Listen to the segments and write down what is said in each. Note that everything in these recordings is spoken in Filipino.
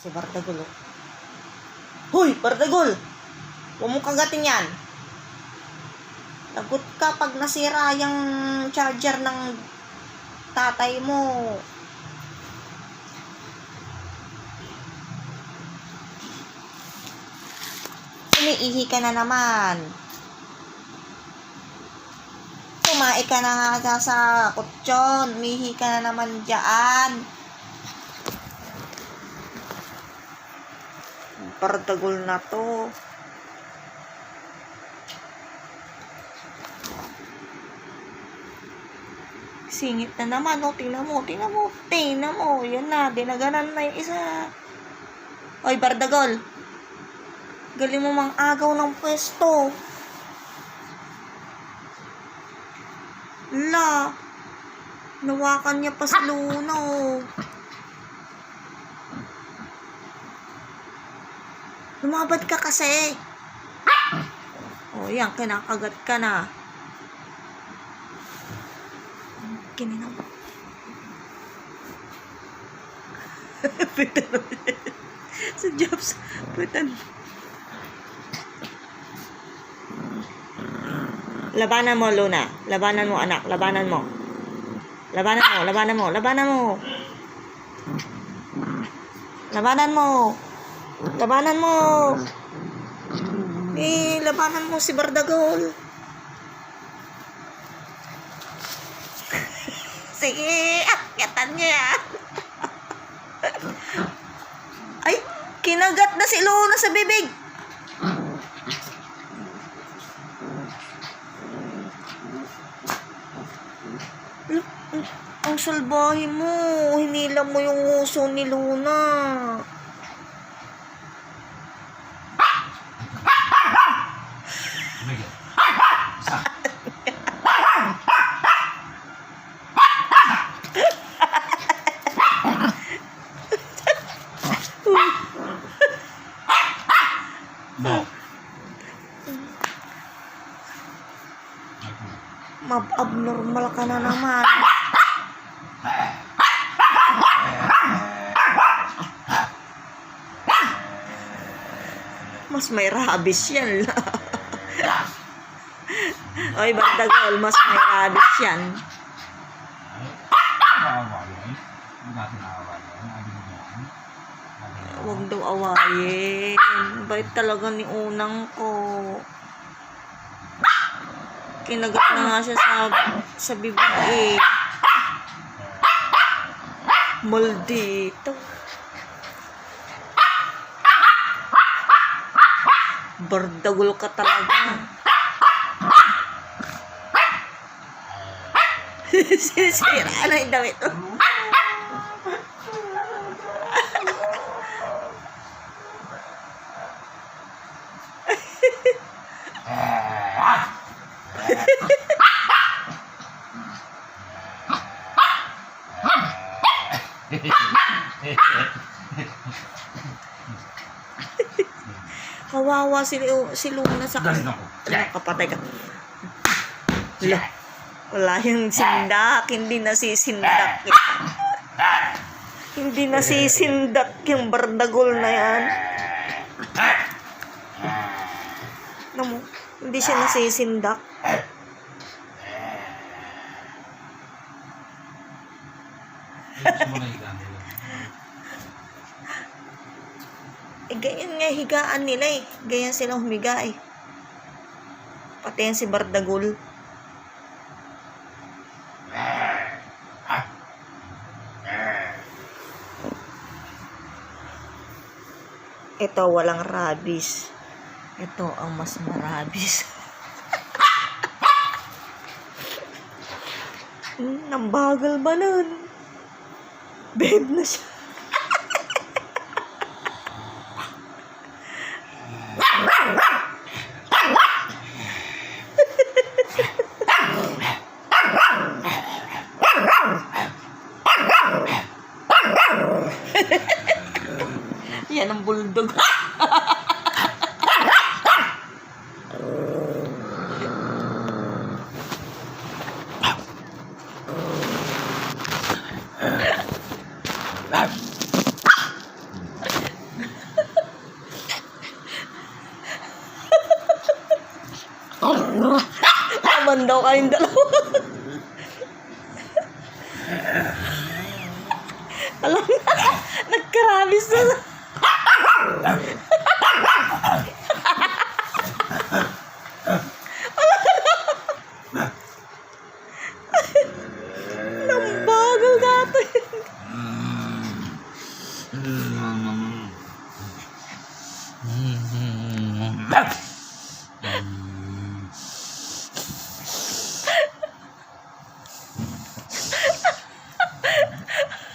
Si Bardagol, oh. Hoy, Bardagol! Huwag mong kagatin yan. Lagot ka pag nasira yung charger ng tatay mo. Umiihi ka na naman. Kumain ka na nga sa kutsyon. Umihi ka na naman dyan. Partagol na to. Singit na naman, oh. Tingnan mo, tingnan mo, tingnan mo. Yan na, dinaganan na yung isa. Oy, Bardagol. Galing mo mang agaw ng pwesto. La, nawakan niya pa si Luna, oh. Lumabad ka kasi. Oh, yan, kinakagat ka na. Kininaw. Pitan mo. Sa Jobs, pitan. Labanan mo, Luna. Labanan mo, anak. Labanan mo. Labanan mo, labanan mo, labanan mo. Labanan mo. Labanan mo. Eh, labanan mo si Bardagol. Sige, akyatan niya. Ay, kinagat na si Luna sa bibig. Ang salbahe mo. Hinila mo yung uso ni Luna. Tumigil. Isa. No. Mab-abnormal ka na naman. Mas may rabies yan. Oy, Bardagol, mas may rabies yan. Naawa yun. Hindi natin yun. Mo. Huwag daw awayin. Bait talaga ni unang ko. Kinagat na nga siya sa, sa bibig eh. Maldito. Bardagol ka talaga. Sisira na yung damit mo. Kawawa si, si Luna sa Galing ako. Ano, kapatay ka. Wala. Wala yung sindak. Hindi nasisindak. Hindi nasisindak yung bardagol na yan. Ano mo? Hindi siya nasisindak. Gusto mo na higaan nila. Eh, ganyan nga higaan nila eh. Ganyan silang humiga eh. Pati yan si Bardagol. Ito, walang rabies. Ito ang mas marabis. hmm, nambagal ba nun? Babe na siya. dugdug. Laban daw kayong dalawa. Alam na, nagkarabis na. Nambagal natin.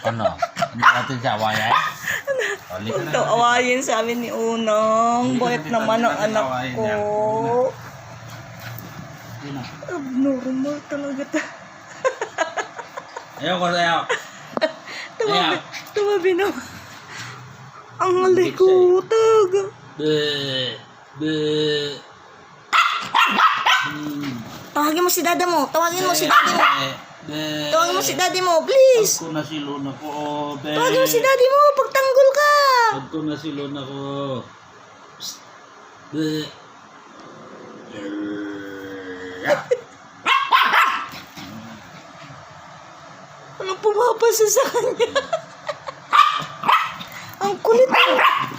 Ano? Hindi natin siya awayan? Ulit Huwag daw awayin sa amin ni Unang. Boyet naman ang anak ko. Abnormal talaga ta. Ayaw ko sa'yo. Tumabi, tumabi na. Ang alikutag. Be. Be. Tawagin mo si dada mo. Tawagin mo si daddy mo. Be. Tawagin mo si daddy mo, please. Pag ko nasilon ako, be. Tawagin mo si daddy mo. Pagtanggol ka. Pag ko nasilon ako. Psst. Be. Ano pumapasa sa kanya. Ang kulit mo.